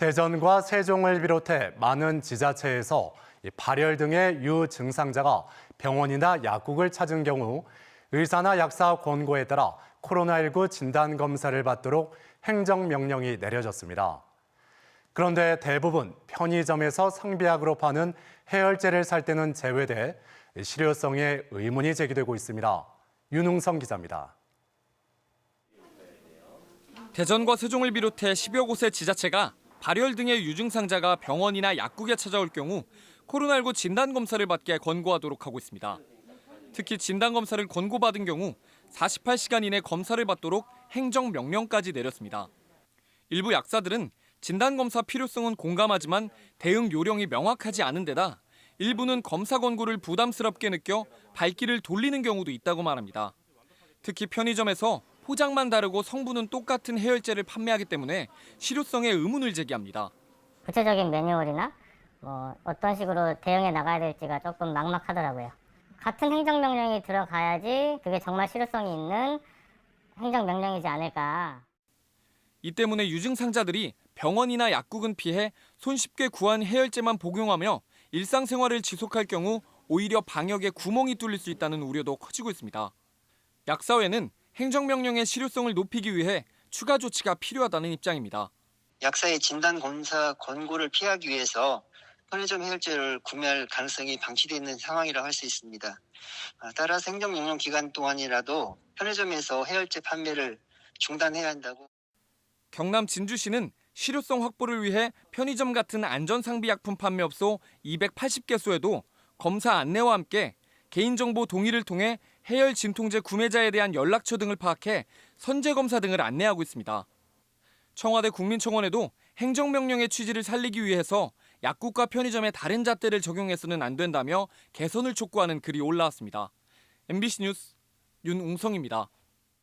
대전과 세종을 비롯해 많은 지자체에서 이 발열 등의 유증상자가 병원이나 약국을 찾은 경우 의사나 약사 권고에 따라 코로나19 진단 검사를 받도록 행정명령이 내려졌습니다. 그런데 대부분 편의점에서 상비약으로 파는 해열제를 살 때는 제외돼 실효성에 의문이 제기되고 있습니다. 윤웅성 기자입니다. 대전과 세종을 비롯해 10여 곳의 지자체가 발열 등의 유증상자가 병원이나 약국에 찾아올 경우 코로나19 진단 검사를 받게 권고하도록 하고 있습니다. 특히 진단 검사를 권고받은 경우 48시간 이내 검사를 받도록 행정 명령까지 내렸습니다. 일부 약사들은 진단 검사 필요성은 공감하지만 대응 요령이 명확하지 않은 데다 일부는 검사 권고를 부담스럽게 느껴 발길을 돌리는 경우도 있다고 말합니다. 특히 편의점에서 포장만 다르고 성분은 똑같은 해열제를 판매하기 때문에 실효성에 의문을 제기합니다. 구체적인 매뉴얼이나 뭐 어떤 식으로 대응해 나가야 될지가 조금 막막하더라고요. 같은 행정명령이 들어가야지 그게 정말 실효성이 있는 행정명령이지 않을까. 이 때문에 유증상자들이 병원이나 약국은 피해 손쉽게 구한 해열제만 복용하며 일상생활을 지속할 경우 오히려 방역에 구멍이 뚫릴 수 있다는 우려도 커지고 있습니다. 약사회는 행정명령의 실효성을 높이기 위해 추가 조치가 필요하다는 입장입니다. 약사의 진단 검사 권고를 피하기 위해서 편의점 해열제를 구매할 가능성이 방치되어 있는 상황이라고 할수 있습니다. 아, 따라서 행정 명령 기간 동안이라도 편의점에서 해열제 판매를 중단해야 한다고 경남 진주시는 실효성 확보를 위해 편의점 같은 안전상비 약품 판매업소 280개소에도 검사 안내와 함께 개인정보 동의를 통해 해열 진통제 구매자에 대한 연락처 등을 파악해 선제 검사 등을 안내하고 있습니다. 청와대 국민청원에도 행정명령의 취지를 살리기 위해서 약국과 편의점에 다른 잣대를 적용해서는 안 된다며 개선을 촉구하는 글이 올라왔습니다. MBC 뉴스 윤웅성입니다.